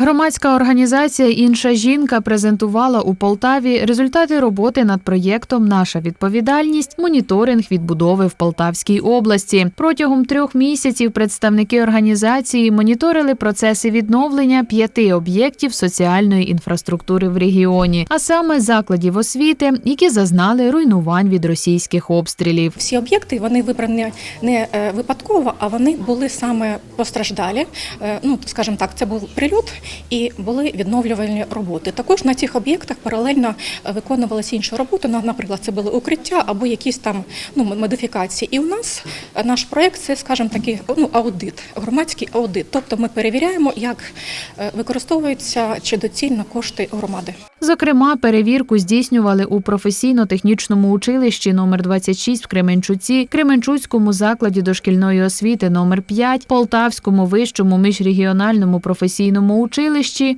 Громадська організація Інша жінка презентувала у Полтаві результати роботи над проєктом Наша відповідальність моніторинг відбудови в Полтавській області. Протягом трьох місяців представники організації моніторили процеси відновлення п'яти об'єктів соціальної інфраструктури в регіоні, а саме закладів освіти, які зазнали руйнувань від російських обстрілів. Всі об'єкти вони вибрані не е, випадково, а вони були саме постраждалі. Е, Ну, скажімо так, це був прильот і були відновлювальні роботи. Також на цих об'єктах паралельно е, виконувалися інші роботи. На- Наприклад, це були укриття або якісь там ну, модифікації. І у нас е, наш проект це, скажімо, такий ну, аудит, громадський аудит. Тобто ми перевіряємо, як е, використовуються чи доцільно кошти громади. Зокрема, перевірку здійснювали у професійно-технічному училищі номер 26 в Кременчуці, Кременчуцькому закладі дошкільної освіти номер 5, Полтавському вищому міжрегіональному професійному училищі,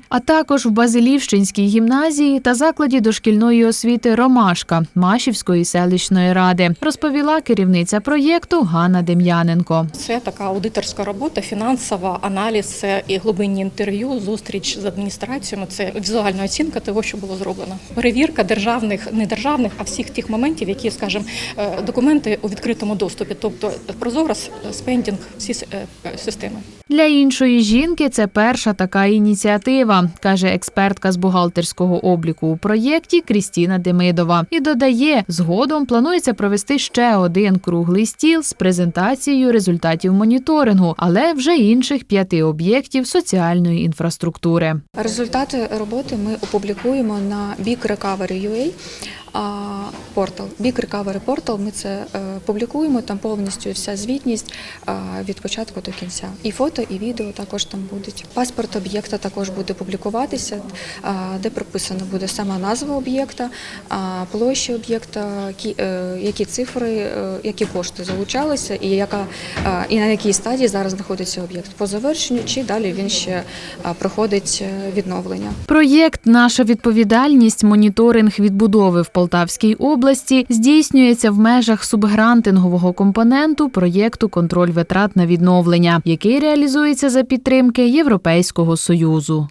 а також в Базилівщинській гімназії та закладі дошкільної освіти Ромашка Машівської селищної ради, розповіла керівниця проєкту Ганна Дем'яненко. Це така аудиторська робота, фінансова, аналіз і глибинні інтерв'ю, зустріч з адміністраціями. Це візуальна оцінка того, що було зроблено. Перевірка державних, не державних, а всіх тих моментів, які, скажімо, е, документи у відкритому доступі, тобто прозоро спендінг, всі е, системи. Для іншої жінки це перша така ініціатива, каже експертка з бухгалтерського обліку у проєкті Крістіна Демидова. І додає, згодом планується провести ще один круглий стіл з презентацією результатів моніторингу, але вже інших п'яти об'єктів соціальної інфраструктури. Результати роботи ми опублікуємо на Big Recovery портал. Big Recovery Portal ми це е, публікуємо, там повністю вся звітність від початку до кінця. І фото, і відео також там будуть. Паспорт об'єкта також буде публікуватися, де прописано буде сама назва об'єкта, площа об'єкта, е, які цифри, е, які кошти залучалися, і яка і на якій стадії зараз знаходиться об'єкт по завершенню, чи далі він ще проходить відновлення. Проєкт Наша відповідальність моніторинг відбудови в Полтавській області здійснюється в межах субгрантингового компоненту проєкту Контроль витрат на відновлення, який реалізується за підтримки Європейського союзу.